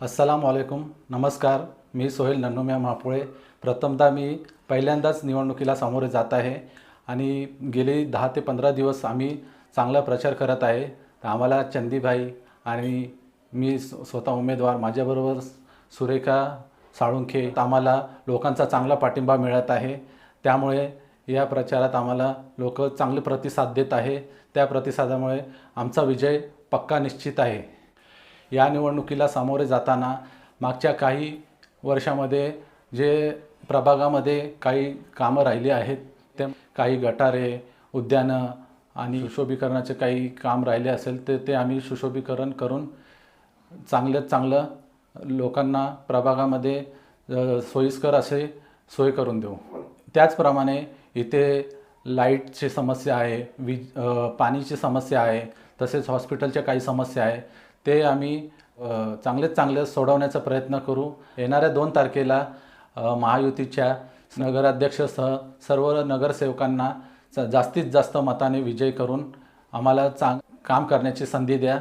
अस्सलाम वालेकुम नमस्कार मी सोहेल नन्नुम्या महापुळे. प्रथमतः मी पहिल्यांदाच निवडणुकीला सामोरे जात आहे आणि गेले दहा ते पंधरा दिवस आम्ही चांगला प्रचार करत आहे. तर आम्हाला चंदीभाई आणि मी स्वतः उमेदवार माझ्याबरोबर सुरेखा साळुंखे आम्हाला लोकांचा चांगला पाठिंबा मिळत आहे. त्यामुळे या प्रचारात आम्हाला लोक चांगले प्रतिसाद देत आहे. त्या प्रतिसादामुळे आमचा विजय पक्का निश्चित आहे. या निवडणुकीला सामोरे जाताना मागच्या काही वर्षामध्ये जे प्रभागामध्ये काही कामं राहिली आहेत ते काही गटारे उद्यानं आणि सुशोभीकरणाचे काही काम राहिले असेल तर ते आम्ही सुशोभीकरण करून चांगल्यात चांगलं लोकांना प्रभागामध्ये सोयीस्कर असे सोय करून देऊ. त्याचप्रमाणे इथे लाईटची समस्या आहे वीज पाणीची समस्या आहे तसेच हॉस्पिटलच्या काही समस्या आहे ते आम्ही चांगलेच चांगले सोडवण्याचा प्रयत्न करू. येणाऱ्या दोन तारखेला महायुतीच्या नगराध्यक्षसह सर्व नगरसेवकांना च- जास्तीत जास्त मताने विजय करून आम्हाला चांग काम करण्याची संधी द्या.